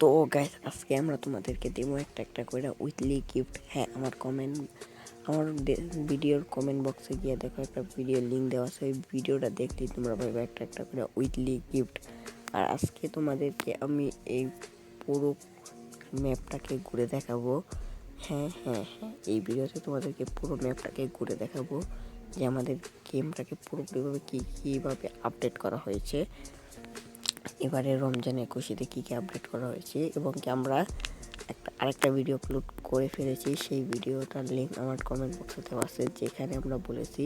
তো গাইস আজকে আমরা তোমাদেরকে দেবো একটা একটা করে উইকলি গিফট হ্যাঁ আমার কমেন্ট আমার ভিডিওর কমেন্ট বক্সে গিয়ে দেখো একটা ভিডিও লিঙ্ক দেওয়া আছে, ওই ভিডিওটা দেখলেই তোমরা পাবে একটা একটা করে উইকলি গিফট আর আজকে তোমাদেরকে আমি এই পুরো ম্যাপটাকে ঘুরে দেখাবো। হ্যাঁ হ্যাঁ হ্যাঁ এই ভিডিওতে তোমাদেরকে পুরো ম্যাপটাকে ঘুরে দেখাবো যে আমাদের গেমটাকে পুরোপুরিভাবে কী, কীভাবে আপডেট করা হয়েছে। এবারে রমজান একুশিতে কী কী আপডেট করা হয়েছে এবং কি আমরা একটা, আরেকটা ভিডিও আপলোড করে ফেলেছি, সেই ভিডিওটার লিঙ্ক আমার কমেন্ট বক্সে দেওয়া আছে, যেখানে আমরা বলেছি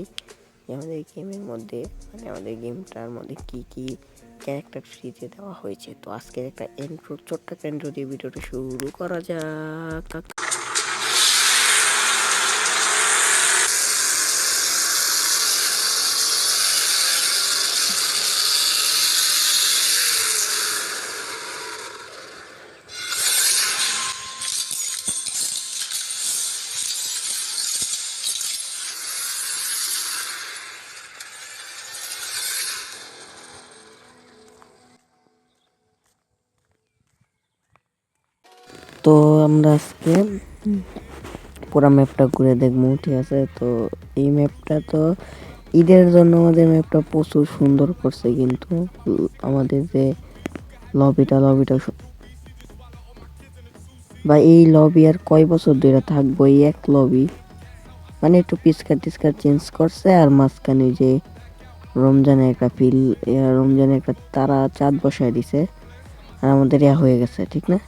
যে আমাদের গেমের মধ্যে মানে আমাদের গেমটার মধ্যে কী কী ক্যারেক্টার ফ্রিতে দেওয়া হয়েছে। তো আজকের একটা এন্ট্রো ছোট্ট একটা এন্ট্রো দিয়ে ভিডিওটা শুরু করা যাক। তো আমরা আজকে পুরো ম্যাপটা ঘুরে দেখব, ঠিক আছে? তো এই ম্যাপটা তো ঈদের জন্য আমাদের ম্যাপটা প্রচুর সুন্দর করছে কিন্তু আমাদের যে লবিটা লবিটা বা এই লবি আর কয় বছর ধরে থাকব? এই এক লবি মানে একটু পিসকার টিসকার চেঞ্জ করছে আর মাঝখানে যে রমজানের একটা ফিল রমজানের একটা তারা চাঁদ বসায় দিছে। আর আমাদের ইয়া হয়ে গেছে, ঠিক না?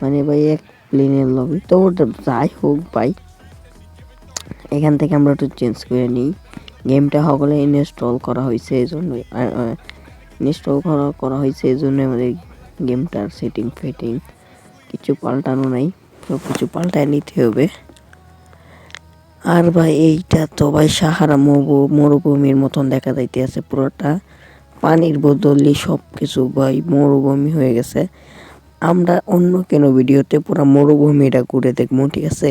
মানে ভাই, এক প্লেনের লবি। তো ওটা যাই হোক ভাই, এখান থেকে আমরা একটু চেঞ্জ করে নিই। গেমটা সকলে ইনস্টল করা হয়েছে এই জন্যই ইনস্টল করা করা হয়েছে এই জন্য আমাদের গেমটার সেটিং ফেটিং কিছু পাল্টানো নাই সব কিছু পাল্টায় নিতে হবে। আর ভাই, এইটা তো ভাই সাহারা মরুভূমির মতন দেখা যাইতে আছে পুরোটা। পানির বদলে সব কিছু ভাই মরুভূমি হয়ে গেছে। আমরা অন্য কেন ভিডিওতে পুরো মরুভূমিটা ঘুরে দেখব, ঠিক আছে?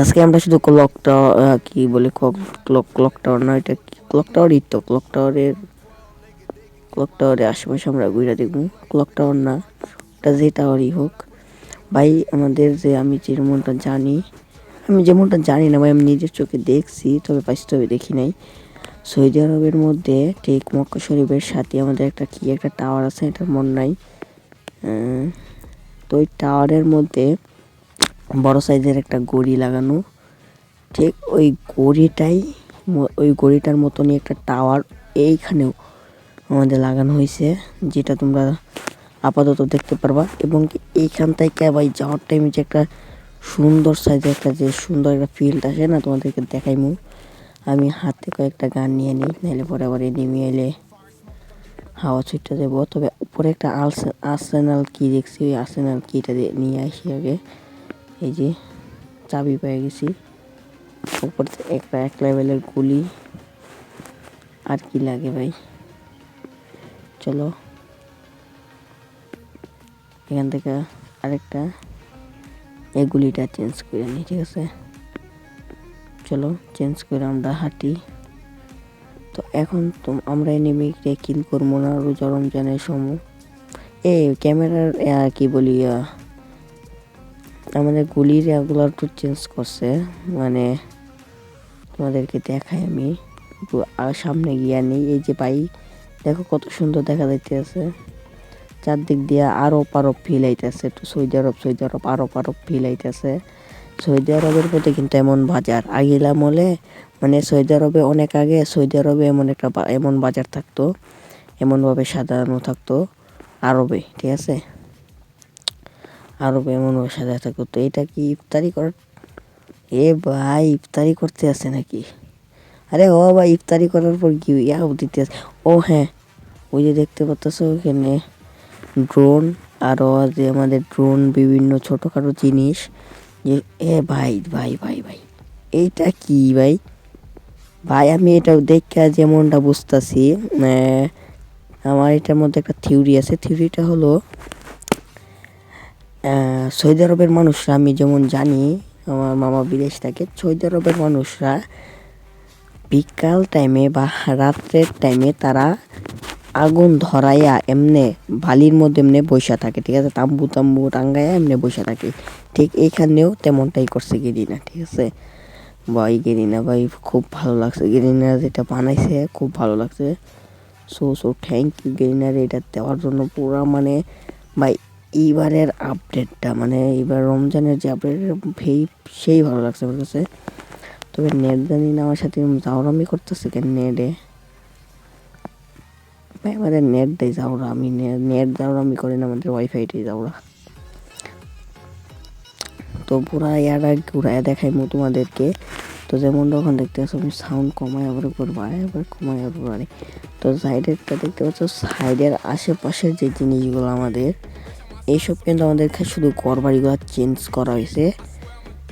আজকে আমরা শুধু ক্লক টাওয়ার কি বলে ক্লক ক্লক টাওয়ার না, এটা ক্লক টাওয়ারই তো ক্লক টাওয়ারের ক্লক টাওয়ারের আশেপাশে আমরা ঘুরে দেখব। ক্লক টাওয়ার না, ওটা যে টাওয়ারই হোক। ভাই, আমাদের যে আমি যেমনটা জানি, আমি যেমনটা জানি না ভাই, আমি নিজের চোখে দেখছি, তবে বাস্তবে দেখি নাই। সৌদি আরবের মধ্যে ঠিক মক্কা শরীফের সাথে আমাদের একটা কি একটা টাওয়ার আছে এটার মন নাই। তো ওই টাওয়ারের মধ্যে বড় সাইজের একটা গড়ি লাগানো। ঠিক ওই গড়িটাই ওই গড়িটার মতনই একটা টাওয়ার এইখানেও আমাদের লাগানো হয়েছে, যেটা তোমরা আপাতত দেখতে পারবা। এবং এইখান থেকে ভাই যাওয়ার টাইমে যে একটা সুন্দর সাইজের একটা যে সুন্দর একটা ফিল্ড আসে না, তোমাদেরকে দেখাইমু। আমি হাতে কয়েকটা গান নিয়ে নিই, নাহলে পরে আবার নেমে এলে হাওয়া ছুটতে দেবো। তবে উপরে একটা আর্সেনাল কি দেখছি, ওই আর্সেনাল কিটা নিয়ে আসি আগে। এই যে চাবি পেয়ে গেছি। উপর একটা এক লেভেলের গুলি। আর কি লাগে ভাই? চলো। এখান থেকে আরেকটা। এই গুলিটা চেঞ্জ করে নিই, ঠিক আছে? চলো চেঞ্জ করে আমরা হাঁটি। তো এখন তো আমরা এনিমিকে কিল করব না রোজা রমজানের সময়। এ, ক্যামেরার কি বলি আমাদের গুলির এগুলো একটু চেঞ্জ করছে। মানে তোমাদেরকে দেখাই আমি। সামনে গিয়া নেই। এই যে পাই দেখো কত সুন্দর দেখা যাইতে আছে চারদিক দিয়ে আরও পারো ফিল আইতেছে। একটু সৌদি আরব সৌদি আরব, আরও পারো ফিল আইতেছে। সৌদি আরবের প্রতি কিন্তু এমন বাজার। আগিলা মলে মানে সৌদি আরবে অনেক আগে সৌদি আরবে এমন একটা এমন বাজার থাকতো, এমনভাবে সাজানো থাকতো আরবে, ঠিক আছে? আরবে এমনভাবে সাজানো থাকতো। তো এটা কি ইফতারি কর, এ ভাই, ইফতারি করতে আছে নাকি? আরে ও ভাই, ইফতারি করার পর কি ইয়া দিতে আছে? ও হ্যাঁ ওই যে দেখতে পাচ্ছ ওখানে ড্রোন আরও যে আমাদের ড্রোন বিভিন্ন ছোটোখাটো জিনিস এ ভাই ভাই ভাই ভাই, এইটা কি ভাই? ভাই, আমি এটা দেখে যেমনটা বুঝতেছি আমার এটার মধ্যে একটা থিওরি আছে। থিওরিটা হলো সৌদি আরবের মানুষরা, আমি যেমন জানি, আমার মামা বিদেশ থাকে, সৌদি আরবের মানুষরা বিকাল টাইমে বা রাত্রের টাইমে তারা আগুন ধরাইয়া এমনে, বালির মধ্যে এমনি বৈশা থাকে, ঠিক আছে? তাম্বু তাম্বু টাঙ্গাইয়া এমনি বৈশা থাকে। ঠিক এইখানেও তেমনটাই করছে গেরিনা, ঠিক আছে? ভাই, গেরিনা ভাই, খুব ভালো লাগছে। গেরিনা যেটা বানাইছে, খুব ভালো লাগছে। সো সো থ্যাংক ইউ গেরিনার এটা দেওয়ার জন্য পুরা মানে ভাই, এইবারের আপডেটটা মানে এবার রমজানের যে আপডেট সেই সেই ভালো লাগছে আমার কাছে। তবে নেট জানি না, আমার সাথে যাওয়ারামি করতেছে কেন নেটে? ভাই, আমাদের নেট দেয় যাওরা আমি নেট যাওরা আমি করি না, আমাদের ওয়াইফাইটাই যাওরা তো পুরা ইয়ারা ঘুরায় দেখাইমু তোমাদেরকে। তো যেমন তখন দেখতে পাচ্ছ, আমি সাউন্ড কমাই আবার করব আবার কমাই আবার বাড়ি তো সাইডেরটা দেখতে পাচ্ছ সাইডের আশেপাশের যে জিনিসগুলো আমাদের, এইসব কিন্তু আমাদের শুধু ঘর বাড়িগুলো চেঞ্জ করা হয়েছে।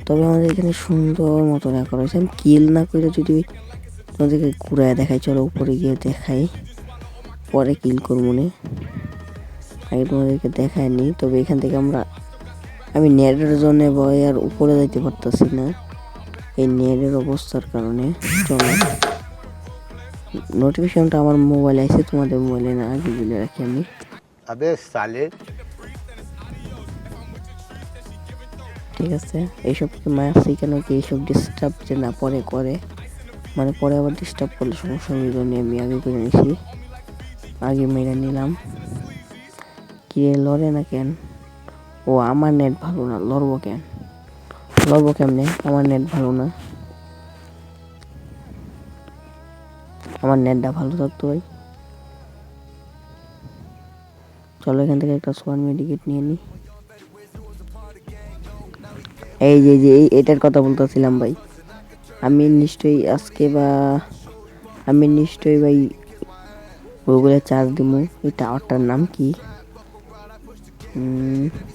তবে আমাদের এখানে সুন্দর মতো না করা হয়েছে আমি কিল না করে যদি তোমাদেরকে ঘুরায় দেখাই, চলো উপরে গিয়ে দেখাই। পরে কিল করব না। আগে তোমাদেরকে দেখায় নি তবে এখান থেকে আমরা আমি নেটের জন্য বয় আর উপরে যাইতে পারতেছি না। এই নেটের অবস্থার কারণে নোটিফিকেশনটা আমার মোবাইলে আছে তোমাদের মোবাইলে না আগে বলে রাখি আমি। ঠিক আছে এইসব কি মায়াছি কেন কি এইসব ডিস্টার্ব যে না পরে করে। মানে পরে আবার ডিস্টার্ব করলে সমস্যা আমি আগে করে নিছি। আগে মেরে নিলাম। কে লড়ে না কেন? ও, আমার নেট ভালো না, লড়বো কেন? লড়বো কেমনে? আমার নেট ভালো না। আমার নেটটা ভালো থাকতো ভাই। চলো এখান থেকে একটা সোয়ান মেডিকেট নিয়ে নিই এই যে যে, এই- এটার কথা বলতেছিলাম ভাই। আমি নিশ্চয়ই আজকে বা, আমি নিশ্চয়ই ভাই গুগলে চার্জ দিব। এই টাওয়ারটার নাম কি?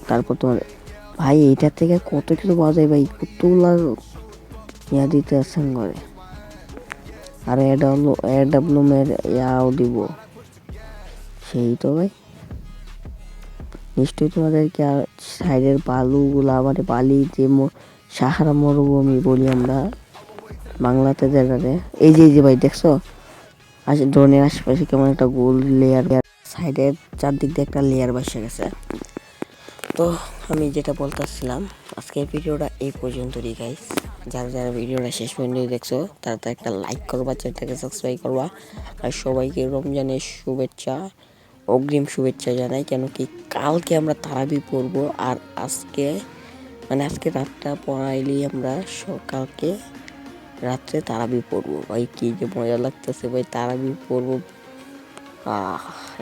তারপর তোমার, ভাই এইটার থেকে কত কিছু পাওয়া যায় ভাই? কতগুলা ইয়া দিতে আছেন ঘরে। আর এডাব্লু এডাব্লুমের ইয়াও দিব। সেই তো ভাই। নিশ্চয়ই তোমাদেরকে আর সাইডের বালুগুলা মানে বালি যে সাহারা মরুভূমি বলি আমরা, বাংলাতে যেটাতে এই যে এই যে ভাই, দেখছ? আসে ড্রোনের আশেপাশে কেমন একটা গোল লেয়ার সাইডের চারদিক দিয়ে একটা লেয়ার বসে গেছে। তো আমি যেটা বলতেছিলাম, আজকের ভিডিওটা এই পর্যন্তই গাইস যারা যারা ভিডিওটা শেষ পর্যন্ত দেখছ, তারা তো একটা লাইক করবা, চ্যানেলটাকে সাবস্ক্রাইব করবা। আর সবাইকে রমজানের শুভেচ্ছা, অগ্রিম শুভেচ্ছা জানাই, কেন কি কালকে আমরা তারাবি পড়ব। আর আজকে মানে আজকে রাতটা পড়াইলেই আমরা সকালকে রাত্রে তারাবি পড়ব। ভাই, কি যে মজা লাগতেছে ভাই, তারাবি পড়ব।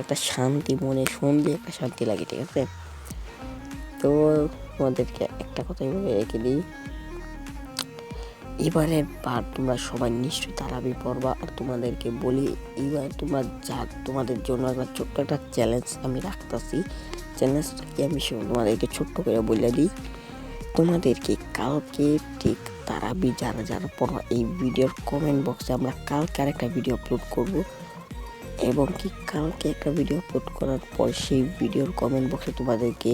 একটা শান্তি মনে শুনলে একটা শান্তি লাগে, ঠিক আছে? তো তোমাদেরকে একটা কথাই বলে রেখে দিই। এবারে বার তোমরা সবাই নিশ্চয়ই তারাবি পড়বা। আর তোমাদেরকে বলি, এবার তোমরা যা, তোমাদের জন্য একটা ছোট্ট একটা চ্যালেঞ্জ আমি রাখতেছি। চ্যালেঞ্জটা কি আমি তোমাদেরকে ছোট্ট করে বলে দিই। তোমাদেরকে কালকে ঠিক তারাবি যারা যারা পড়বা এই ভিডিওর কমেন্ট বক্সে আমরা কালকে আর একটা ভিডিও আপলোড করব। এবং কি কালকে একটা ভিডিও আপলোড করার পর সেই ভিডিওর কমেন্ট বক্সে তোমাদেরকে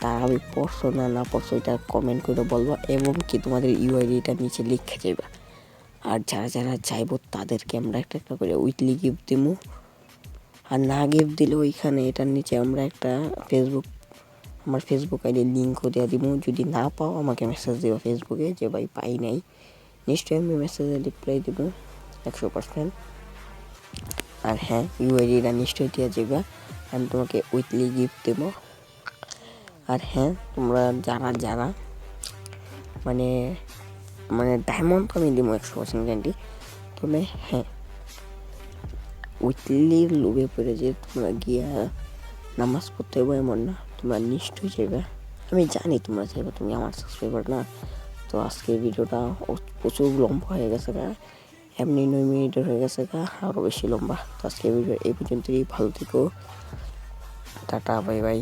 তারা আমি পড়ছো না না পড়ছো এটা কমেন্ট করে বলব এবং কি তোমাদের ইউআইডিটা নিচে লিখে যাবে আর যারা যারা চাইব তাদেরকে আমরা একটা একটা করে উইকলি গিফট দেবো আর না গিফট দিলে ওইখানে এটার নিচে আমরা একটা ফেসবুক আমার ফেসবুক আইডি লিঙ্কও দেওয়া দিব। যদি না পাও, আমাকে মেসেজ দিও ফেসবুকে যে, ভাই, পাই নাই। নিশ্চয়ই আমি মেসেজে রিপ্লাই দেবো একশো পার্সেন্ট আর হ্যাঁ ইউআইডিটা নিশ্চয়ই দেওয়া যাবে আমি তোমাকে উইকলি গিফট দেবো। আর হ্যাঁ তোমরা যারা যারা মানে মানে ডায়মন্ড আমি দিব একশো পার্সেন্ট গ্যারান্টি তবে হ্যাঁ উইকলির লোভে পড়ে যে তোমরা গিয়া নামাজ পড়তে হবে এমন না। তোমরা নিশ্চয়ই চাইবে। আমি জানি তোমরা চাইবে, তুমি আমার সাবস্ক্রাইবার না। তো আজকে ভিডিওটা প্রচুর লম্বা হয়ে গেছে গা। এমনি নয় মিনিটের হয়ে গেছে গা আরও বেশি লম্বা। তো আজকে ভিডিও এই পর্যন্তই, ভালো থেকো। Tata, bye bye.